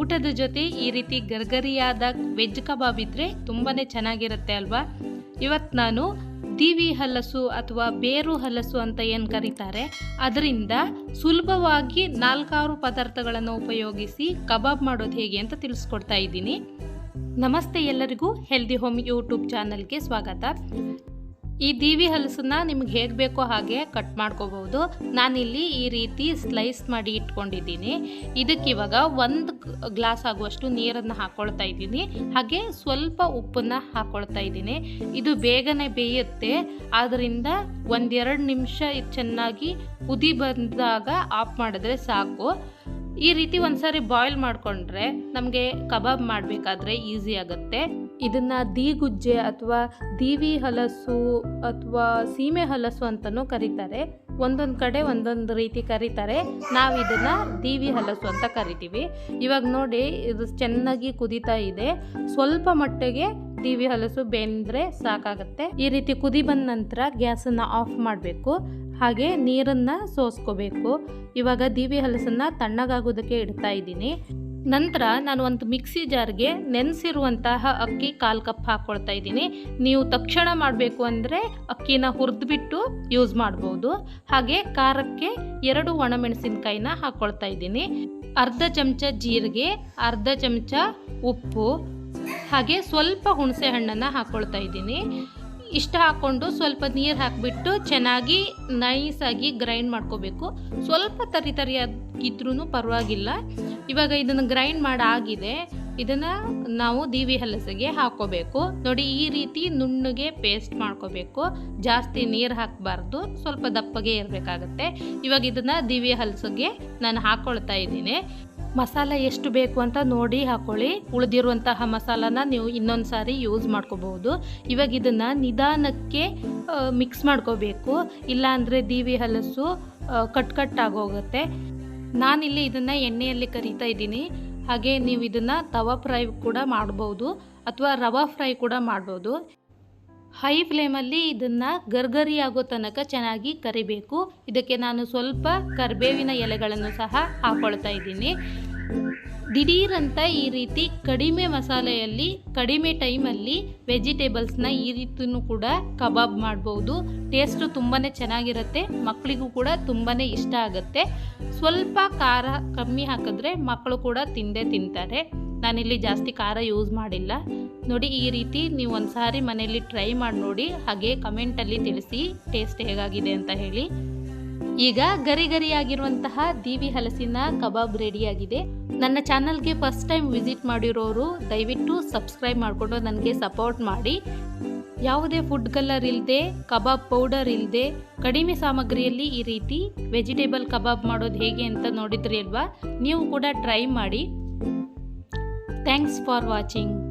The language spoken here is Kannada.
ಊಟದ ಜೊತೆ ಈ ರೀತಿ ಗರ್ಗರಿಯಾದ ವೆಜ್ ಕಬಾಬ್ ಇದ್ದರೆ ತುಂಬಾ ಚೆನ್ನಾಗಿರುತ್ತೆ ಅಲ್ವಾ? ಇವತ್ತು ನಾನು ದಿವಿ ಹಲಸು ಅಥವಾ ಬೇರು ಹಲಸು ಅಂತ ಏನು ಕರೀತಾರೆ, ಅದರಿಂದ ಸುಲಭವಾಗಿ ನಾಲ್ಕಾರು ಪದಾರ್ಥಗಳನ್ನು ಉಪಯೋಗಿಸಿ ಕಬಾಬ್ ಮಾಡೋದು ಹೇಗೆ ಅಂತ ತಿಳಿಸ್ಕೊಡ್ತಾ ಇದ್ದೀನಿ. ನಮಸ್ತೆ ಎಲ್ಲರಿಗೂ ಹೆಲ್ದಿ ಹೋಮ್ ಯೂಟ್ಯೂಬ್ ಚಾನಲ್ಗೆ ಸ್ವಾಗತ. ಈ ದೀವಿ ಹಲಸನ್ನ ನಿಮ್ಗೆ ಹೇಗೆ ಬೇಕೋ ಹಾಗೆ ಕಟ್ ಮಾಡ್ಕೋಬಹುದು. ನಾನಿಲ್ಲಿ ಈ ರೀತಿ ಸ್ಲೈಸ್ ಮಾಡಿ ಇಟ್ಕೊಂಡಿದ್ದೀನಿ. ಇದಕ್ಕೆ ಇವಾಗ ಒಂದು ಗ್ಲಾಸ್ ಆಗುವಷ್ಟು ನೀರನ್ನು ಹಾಕ್ಕೊಳ್ತಾ ಇದ್ದೀನಿ. ಹಾಗೆ ಸ್ವಲ್ಪ ಉಪ್ಪನ್ನು ಹಾಕ್ಕೊಳ್ತಾ ಇದ್ದೀನಿ. ಇದು ಬೇಗನೆ ಬೇಯುತ್ತೆ. ಆದ್ದರಿಂದ ಒಂದೆರಡು ನಿಮಿಷ ಚೆನ್ನಾಗಿ ಕುದಿ ಬಂದಾಗ ಆಫ್ ಮಾಡಿದ್ರೆ ಸಾಕು. ಈ ರೀತಿ ಒಂದ್ಸರಿ ಬಾಯ್ಲ್ ಮಾಡಿಕೊಂಡ್ರೆ ನಮಗೆ ಕಬಾಬ್ ಮಾಡಬೇಕಾದ್ರೆ ಈಸಿ ಆಗುತ್ತೆ. ಇದನ್ನು ದೀಗುಜ್ಜೆ ಅಥವಾ ದೀವಿ ಹಲಸು ಅಥವಾ ಸೀಮೆ ಹಲಸು ಅಂತಲೂ ಕರೀತಾರೆ. ಒಂದೊಂದು ಕಡೆ ಒಂದೊಂದು ರೀತಿ ಕರೀತಾರೆ. ನಾವು ಇದನ್ನು ದೀವಿ ಹಲಸು ಅಂತ ಕರಿತೀವಿ. ಇವಾಗ ನೋಡಿ ಇದು ಚೆನ್ನಾಗಿ ಕುದೀತಾ ಇದೆ. ಸ್ವಲ್ಪ ಮಟ್ಟಿಗೆ ದೀವಿ ಹಲಸು ಬೆಂದ್ರೆ ಸಾಕಾಗುತ್ತೆ. ಈ ರೀತಿ ಕುದಿ ಬಂದ ನಂತರ ಗ್ಯಾಸನ್ನು ಆಫ್ ಮಾಡಬೇಕು. ಹಾಗೆ ನೀರನ್ನು ಸೋಸ್ಕೋಬೇಕು. ಇವಾಗ ದೀವಿ ಹಲಸನ್ನು ತಣ್ಣಗಾಗೋದಕ್ಕೆ ಇಡ್ತಾ ಇದ್ದೀನಿ. ನಂತರ ನಾನು ಒಂದು ಮಿಕ್ಸಿ ಜಾರ್ಗೆ ನೆನೆಸಿರುವಂತಹ ಅಕ್ಕಿ ಕಾಲು ಕಪ್ ಹಾಕ್ಕೊಳ್ತಾ ಇದ್ದೀನಿ. ನೀವು ತಕ್ಷಣ ಮಾಡಬೇಕು ಅಂದರೆ ಅಕ್ಕಿನ ಹುರಿದ್ಬಿಟ್ಟು ಯೂಸ್ ಮಾಡ್ಬೋದು. ಹಾಗೆ ಖಾರಕ್ಕೆ ಎರಡು ಒಣಮೆಣಸಿನ್ಕಾಯಿನ ಹಾಕ್ಕೊಳ್ತಾ ಇದ್ದೀನಿ. ಅರ್ಧ ಚಮಚ ಜೀರಿಗೆ, ಅರ್ಧ ಚಮಚ ಉಪ್ಪು, ಹಾಗೆ ಸ್ವಲ್ಪ ಹುಣಸೆ ಹಣ್ಣನ್ನು ಹಾಕ್ಕೊಳ್ತಾ ಇದ್ದೀನಿ. ಇಷ್ಟ ಹಾಕ್ಕೊಂಡು ಸ್ವಲ್ಪ ನೀರು ಹಾಕಿಬಿಟ್ಟು ಚೆನ್ನಾಗಿ ನೈಸಾಗಿ ಗ್ರೈಂಡ್ ಮಾಡ್ಕೋಬೇಕು. ಸ್ವಲ್ಪ ತರಿ ತರಿಯಾಗಿದ್ರೂ ಪರವಾಗಿಲ್ಲ. ಇವಾಗ ಇದನ್ನು ಗ್ರೈಂಡ್ ಮಾಡಾಗಿದೆ. ಇದನ್ನು ನಾವು ದೀವಿ ಹಲಸಿಗೆ ಹಾಕ್ಕೋಬೇಕು ನೋಡಿ ಈ ರೀತಿ ನುಣ್ಣಗೆ ಪೇಸ್ಟ್ ಮಾಡ್ಕೋಬೇಕು. ಜಾಸ್ತಿ ನೀರು ಹಾಕಬಾರ್ದು. ಸ್ವಲ್ಪ ದಪ್ಪಗೆ ಇರಬೇಕಾಗತ್ತೆ. ಇವಾಗ ಇದನ್ನು ದಿವಿ ಹಲಸಿಗೆ ನಾನು ಹಾಕ್ಕೊಳ್ತಾ ಇದ್ದೀನಿ. ಮಸಾಲ ಎಷ್ಟು ಬೇಕು ಅಂತ ನೋಡಿ ಹಾಕೊಳ್ಳಿ. ಉಳಿದಿರುವಂತಹ ಮಸಾಲಾನ ನೀವು ಇನ್ನೊಂದು ಸಾರಿ ಯೂಸ್ ಮಾಡ್ಕೋಬಹುದು. ಇವಾಗ ಇದನ್ನು ನಿಧಾನಕ್ಕೆ ಮಿಕ್ಸ್ ಮಾಡ್ಕೋಬೇಕು. ಇಲ್ಲಾಂದರೆ ದೀವಿ ಹಲಸು ಕಟ್ ಕಟ್ ಆಗೋಗುತ್ತೆ. ನಾನಿಲ್ಲಿ ಇದನ್ನು ಎಣ್ಣೆಯಲ್ಲಿ ಕರಿತಾ ಇದ್ದೀನಿ. ಹಾಗೆ ನೀವು ಇದನ್ನು ತವಾ ಫ್ರೈ ಕೂಡ ಮಾಡ್ಬೋದು ಅಥವಾ ರವಾ ಫ್ರೈ ಕೂಡ ಮಾಡ್ಬೋದು. ಹೈ ಫ್ಲೇಮಲ್ಲಿ ಇದನ್ನು ಗರ್ಗರಿ ಆಗೋ ತನಕ ಚೆನ್ನಾಗಿ ಕರಿಬೇಕು. ಇದಕ್ಕೆ ನಾನು ಸ್ವಲ್ಪ ಕರಿಬೇವಿನ ಎಲೆಗಳನ್ನು ಸಹ ಹಾಕೊಳ್ತಾ ಇದ್ದೀನಿ. ದಿಢೀರಂತ ಈ ರೀತಿ ಕಡಿಮೆ ಮಸಾಲೆಯಲ್ಲಿ, ಕಡಿಮೆ ಟೈಮಲ್ಲಿ ವೆಜಿಟೇಬಲ್ಸ್ನ ಈ ರೀತಿಯೂ ಕೂಡ ಕಬಾಬ್ ಮಾಡ್ಬೋದು. ಟೇಸ್ಟು ತುಂಬಾ ಚೆನ್ನಾಗಿರುತ್ತೆ ಮಕ್ಕಳಿಗೂ ಕೂಡ ತುಂಬಾ ಇಷ್ಟ ಆಗುತ್ತೆ. ಸ್ವಲ್ಪ ಖಾರ ಕಮ್ಮಿ ಹಾಕಿದ್ರೆ ಮಕ್ಕಳು ಕೂಡ ತಿಂದೇ ತಿಂತಾರೆ. ನಾನಿಲ್ಲಿ ಜಾಸ್ತಿ ಖಾರ ಯೂಸ್ ಮಾಡಿಲ್ಲ. ನೋಡಿ ಈ ರೀತಿ ನೀವು ಒಂದು ಸಾರಿ ಮನೆಯಲ್ಲಿ ಟ್ರೈ ಮಾಡಿ ನೋಡಿ, ಹಾಗೆ ಕಮೆಂಟಲ್ಲಿ ತಿಳಿಸಿ, ಟೇಸ್ಟ್ ಹೇಗಾಗಿದೆ ಅಂತ ಹೇಳಿ. ಈಗ ಗರಿ ಗರಿಯಾಗಿರುವಂತಹ ದೀವಿ ಹಲಸಿನ ಕಬಾಬ್ ರೆಡಿಯಾಗಿದೆ. ನನ್ನ ಚಾನಲ್ಗೆ ಫಸ್ಟ್ ಟೈಮ್ ವಿಸಿಟ್ ಮಾಡಿರೋರು, ದಯವಿಟ್ಟು ಸಬ್ಸ್ಕ್ರೈಬ್ ಮಾಡಿಕೊಂಡು ನನಗೆ ಸಪೋರ್ಟ್ ಮಾಡಿ. ಯಾವುದೇ ಫುಡ್ ಕಲರ್ ಇಲ್ಲದೆ ಕಬಾಬ್ ಪೌಡರ್ ಇಲ್ಲದೆ ಕಡಿಮೆ ಸಾಮಗ್ರಿಯಲ್ಲಿ ಈ ರೀತಿ ವೆಜಿಟೇಬಲ್ ಕಬಾಬ್ ಮಾಡೋದು ಹೇಗೆ ಅಂತ ನೋಡಿದ್ರಿ ಅಲ್ವಾ? ನೀವು ಕೂಡ ಟ್ರೈ ಮಾಡಿ. Thanks for watching